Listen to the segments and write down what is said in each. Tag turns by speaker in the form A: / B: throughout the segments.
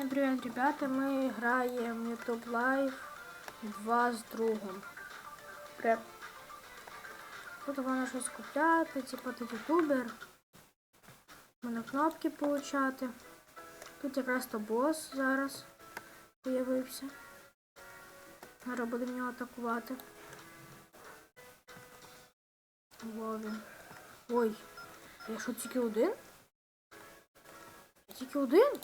A: Всем привет, ребята! Мы играем YouTube Live 2 з другом.
B: Привет.
A: Тут можна щось купляти, типу ти ютубер. Можна кнопки получати. Тут якраз то бос зараз появився. Зараз будемо його атакувати. Во. Ой, я що тільки один? Я тільки один?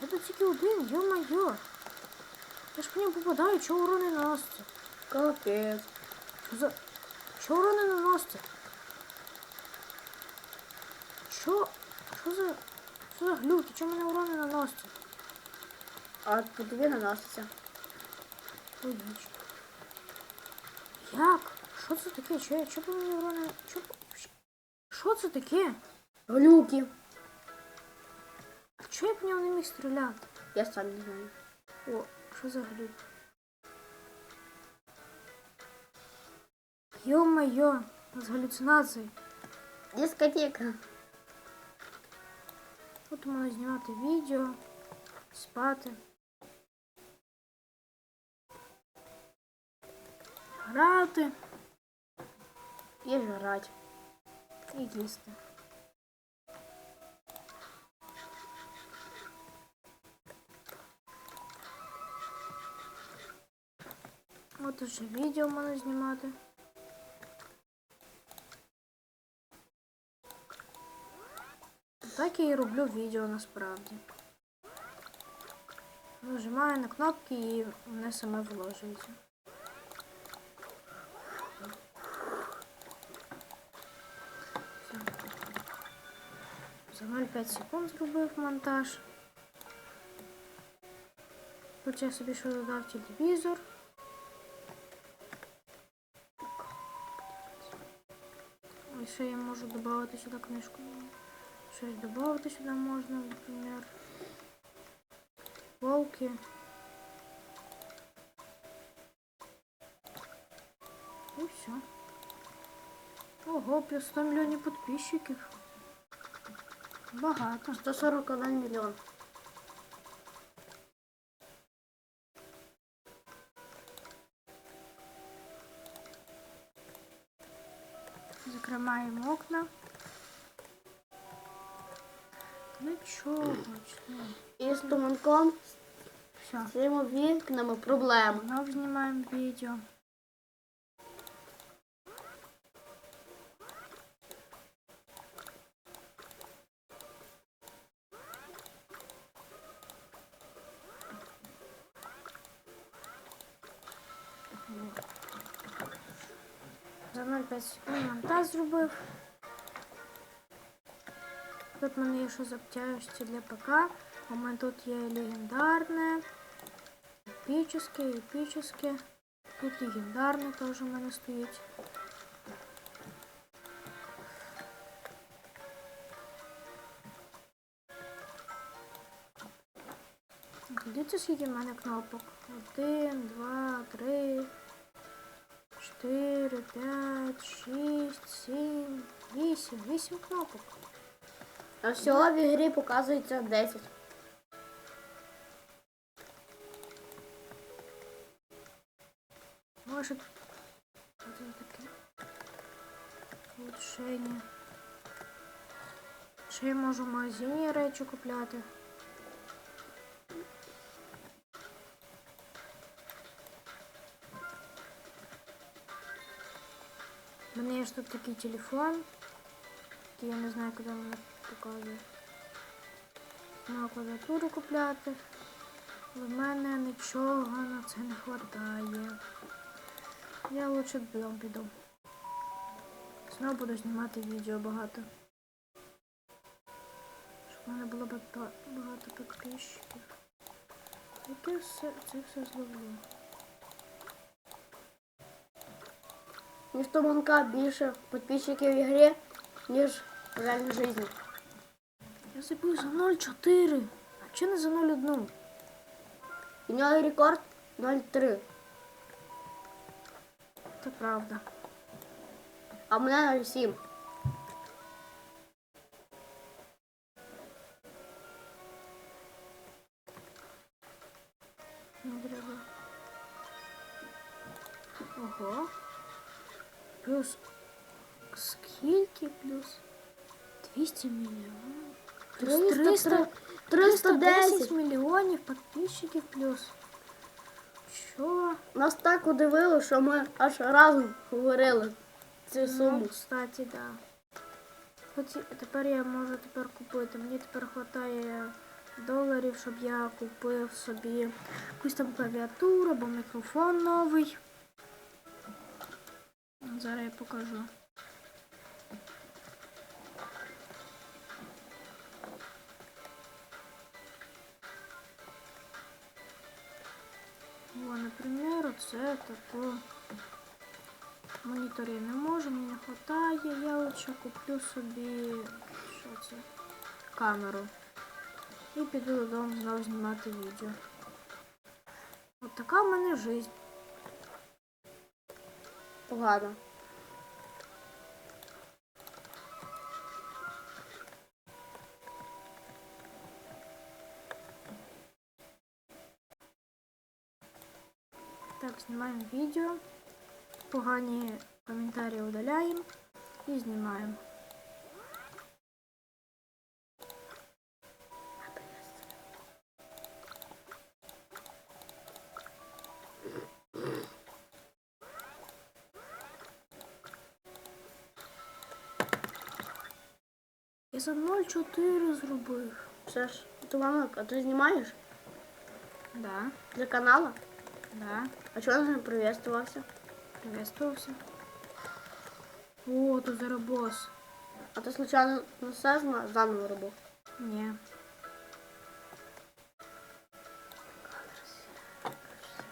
A: Я тут тільки один, йо-моє. Я ж по ньому попадаю, чого урони наноситься?
B: Капець.
A: Що за... Чого урони наноситься? Що? Що за... Що за глюки? Чому мене урони наноситься?
B: А по тобі наноситься.
A: Ніч. Як? Що це таке? Чого по мені урони... Що... Що це таке?
B: Глюки.
A: А чого я по ньому не міг стріляти?
B: Я сам не знаю.
A: О, що за глюк? Ё-моё, з галюцинацій.
B: Дискотека.
A: Тут можна знімати відео, спати. Грати
B: І жрать.
A: і їсти. От уже відео можна знімати. Так я і роблю відео насправді. Нажимаю на кнопки і вони саме вложуються. Все. За 0,5 секунд зробив монтаж. Тут я собі ще додав телевізор. Ще я можу додати сюди книжку. Щось додати сюди можна, наприклад. Волки. І все. Ого, плюс 100 мільйонів підписчиків. Багато.
B: 141 мільйон.
A: Закриваємо окна. Нічого. чого.
B: І з туманком
A: Все.
B: з цими вікнами проблеми.
A: Знову знімаємо відео. 0,5 секунд монтаж зробив. Тут в мене є щось обтяжці для ПК. У мене тут є легендарне. Епическе, епическе. Тут легендарне теж у мене стоїть. Дивіться, скільки в мене кнопок. Один, два, три, чотири, п'ять, шість, сім, вісім. Вісім кнопок.
B: А всього в ігрі показується 10.
A: Может, що це таке? Улучшення. Ще я можу в магазині речі купляти. Тут такий телефон, я не знаю, куди мене показує. Можу клавіатуру купляти. В мене нічого на це не вистачає. Я лучше додому піду. Знову буду знімати відео багато. Щоб в мене було бага- багато підписчиків. Яке все це все зловлю?
B: В туманка більше підписчиків в ігрі, ніж в реальній житті.
A: Я забив за 0,4. А чи не за 0,1?
B: У нього рекорд 0,3,
A: Це правда.
B: а у мене 0,7.
A: Плюс скільки плюс? 200 мільйонів. Плюс 300, 310 мільйонів підписчиків плюс. Що?
B: Нас так удивило, що ми аж разом говорили цю
A: Ну, кстати, да. Хоч тепер я можу тепер купити. Мені тепер вистачає доларів, щоб я купив собі якусь там клавіатуру або мікрофон новий. Зараз я покажу. О, наприклад, оце таке. Монітор не можу, мені не вистачає. Я лучше куплю собі що це? камеру. І піду додому знову знімати відео. От така в мене життя.
B: Погано.
A: Так, знімаємо відео. Погані коментарі удаляємо і знімаємо. Я за 0,4 зробив.
B: Все ж, Туманок, а ти знімаєш
A: Да,
B: для каналу?
A: да.
B: А чого не приветствувався?
A: Приветствовался. О, тут зараз босс.
B: А ти случайно не все зна- заново робив?
A: Не.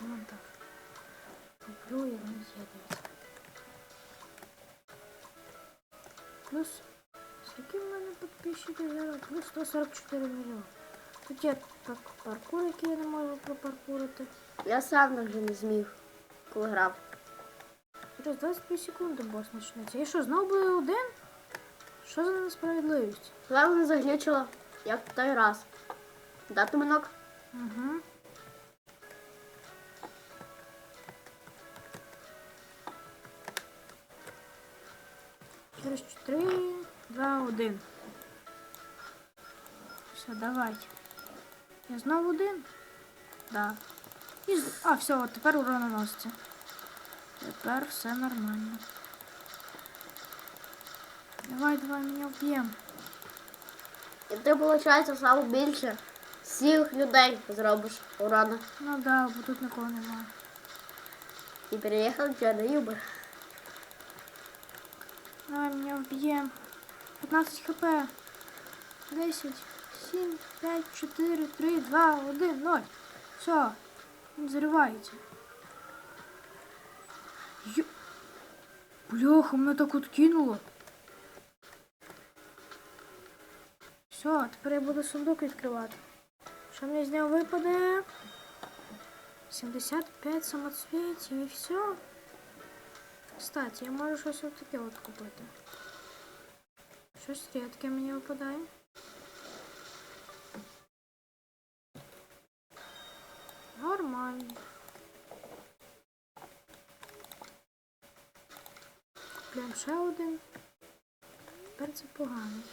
A: Вон так. Куплю і не з'єднується. Плюс, скільки в мене підписчиків зараз? Плюс 144 мільйони. Тут є паркур, який я не можу пропаркурити.
B: Я сам вже не зміг, коли грав.
A: Через 25 секунд бос почнеться. І що, знову буде один? Що за несправедливість?
B: Главное не заглючила, як в той раз. Да, Туманок?
A: Угу. Через 4, 2, 1. Все, давай. Я знову один? Да. І... А, все, от тепер урон наноситься. Тепер все нормально. Давай, давай, мене вб'єм.
B: І ти, виходить, саме більше всіх людей зробиш урона.
A: Ну да, бо тут нікого немає.
B: І переїхав в Чорнобиль.
A: Давай меня убьем. 15 хп. 10, 7, 5, 4, 3, 2, 1, 0. Все. Не взрывайте. Ё... Бляха, мене так от кинуло. Все, тепер я буду сундук відкривати. Що мені з нього випаде? 75 самоцвітів і все. Кстати, я можу щось отаке от купити. Щось рідке мені випадає. Нормально. Купляємо ще один. Тепер це поганий.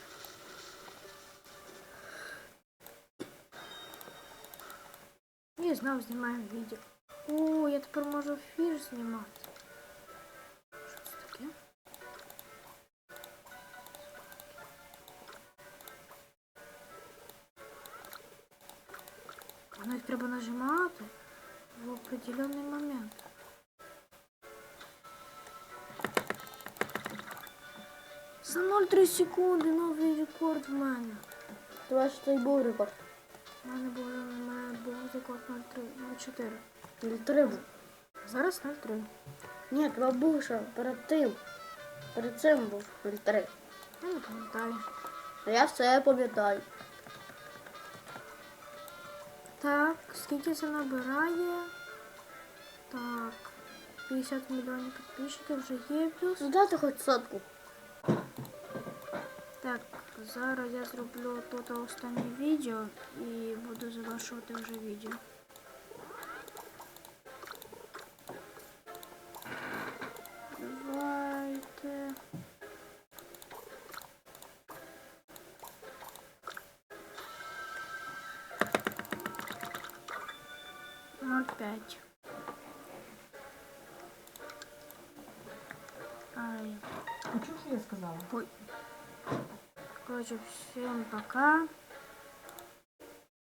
A: І знову знімаємо відео. О, я тепер можу фіш знімати. Що це таке? Їх треба нажимати в определенний момент. За 0,3 секунди новий рекорд в мене.
B: Тому що це і був рекорд.
A: У мене був, у мене був рекорд 0,3, 0,4.
B: Не треба.
A: Зараз 0,3.
B: Ні, тебе був ще перед тим. Перед цим був 03.
A: Я не пам'ятаю.
B: Я все пам'ятаю.
A: Так, скільки це набирає? Так, 50 мільйонів підписчиків вже є плюс.
B: Ну дайте хоч сотку.
A: Так, зараз я зроблю тут останнє відео і буду завершувати вже відео. Давайте. Ноль пять. Ай.
C: А чого ж я сказала?
A: Короче, всем пока.